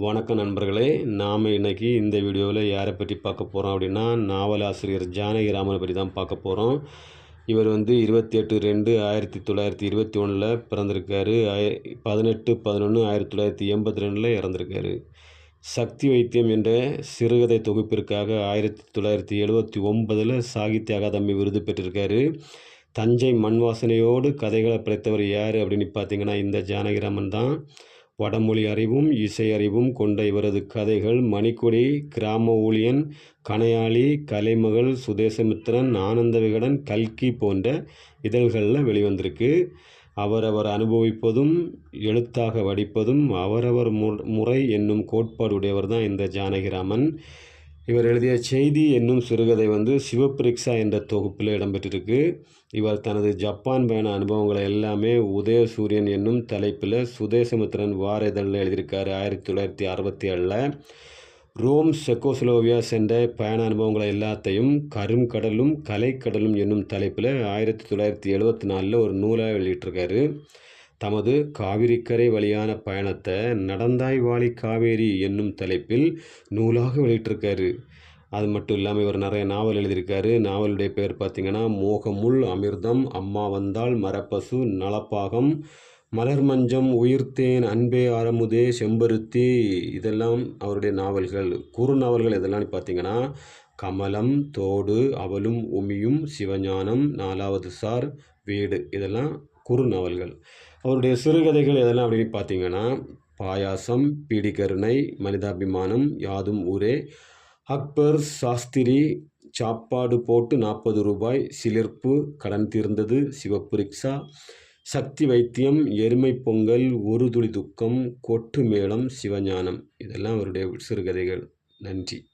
வணக்கம் நண்பர்களே. நாம் இன்றைக்கி இந்த வீடியோவில் யாரை பற்றி பார்க்க போகிறோம் அப்படின்னா நாவலாசிரியர் ஜானகிராமனை பற்றி தான் பார்க்க போகிறோம் இவர் வந்து இருபத்தி எட்டு ரெண்டு ஆயிரத்தி தொள்ளாயிரத்தி இருபத்தி ஒன்றில் பிறந்திருக்காரு. ஆய பதினெட்டு பதினொன்று ஆயிரத்தி தொள்ளாயிரத்தி எண்பத்தி ரெண்டில் இறந்திருக்காரு. சக்தி வைத்தியம் என்ற சிறுகதை தொகுப்பிற்காக ஆயிரத்தி தொள்ளாயிரத்தி எழுபத்தி ஒன்பதில் சாகித்ய அகாதமி விருது பெற்றிருக்காரு. தஞ்சை மண் வாசனையோடு கதைகளை படைத்தவர் யார் அப்படின்னு பார்த்தீங்கன்னா இந்த ஜானகிராமன் தான். வடமொழி அறிவும் இசை அறிவும் கொண்ட இவரது கதைகள் மணிக்கொடி கிராம ஊழியன் கணையாளி கலைமகள் சுதேசமித்திரன் ஆனந்த விகடன் கல்கி போன்ற இதழ்களில் வெளிவந்திருக்கு. அவரவர் அனுபவிப்பதும் எழுத்தாக வடிப்பதும் அவரவர் முறை என்னும் கோட்பாடுடையவர் தான் இந்த ஜானகிராமன். இவர் எழுதிய செய்தி என்னும் சிறுகதை வந்து சிவபிரிக்ஸா என்ற தொகுப்பில் இடம்பெற்றிருக்கு. இவர் தனது ஜப்பான் பயண அனுபவங்களை எல்லாமே உதயசூரியன் என்னும் தலைப்பில் சுதேசமித்திரன் வார இதழில் எழுதியிருக்காரு ஆயிரத்தி தொள்ளாயிரத்தி அறுபத்தி ஏழில். ரோம் செக்கோஸ்லோவியா சென்ற பயண அனுபவங்களை எல்லாத்தையும் கருங்கடலும் கலைக்கடலும் என்னும் தலைப்பில் ஆயிரத்தி தொள்ளாயிரத்தி எழுபத்தி நாலில் ஒரு நூலாக வெளியிட்டிருக்காரு. தமது காவிரிக்கரை வழியான பயணத்தை நடந்தாய் வாழி காவேரி என்னும் தலைப்பில் நூலாக வெளியிட்டிருக்காரு. அது மட்டும் இல்லாமல் இவர் நிறைய நாவல் எழுதியிருக்காரு. நாவலுடைய பேர் பார்த்திங்கன்னா மோகமுள் அமிர்தம் அம்மா வந்தால் மரப்பசு நலப்பாகம் மலர் மஞ்சம் உயிர்த்தேன் அன்பே ஆரமுதே செம்பருத்தி இதெல்லாம் அவருடைய நாவல்கள். குறு நாவல்கள் இதெல்லாம் பார்த்திங்கன்னா கமலம் தோடு அவளும் உமியும் சிவஞானம் நாலாவது சார் வீடு. இதெல்லாம் குறு நாவல்கள் அவருடைய சிறுகதைகள் எதெல்லாம் அப்படின்னு பார்த்தீங்கன்னா பாயாசம் பீடிகருணை மனிதாபிமானம் யாதும் ஊரே அக்பர் சாஸ்திரி சாப்பாடு போட்டு நாற்பது ரூபாய் சிலிர்ப்பு கடன் தீர்ந்தது சிவப்பு ரிக்ஷா சக்தி வைத்தியம் எருமை பொங்கல் ஒரு துளி துக்கம் கொட்டு மேளம் சிவஞானம். இதெல்லாம் அவருடைய சிறுகதைகள். நன்றி.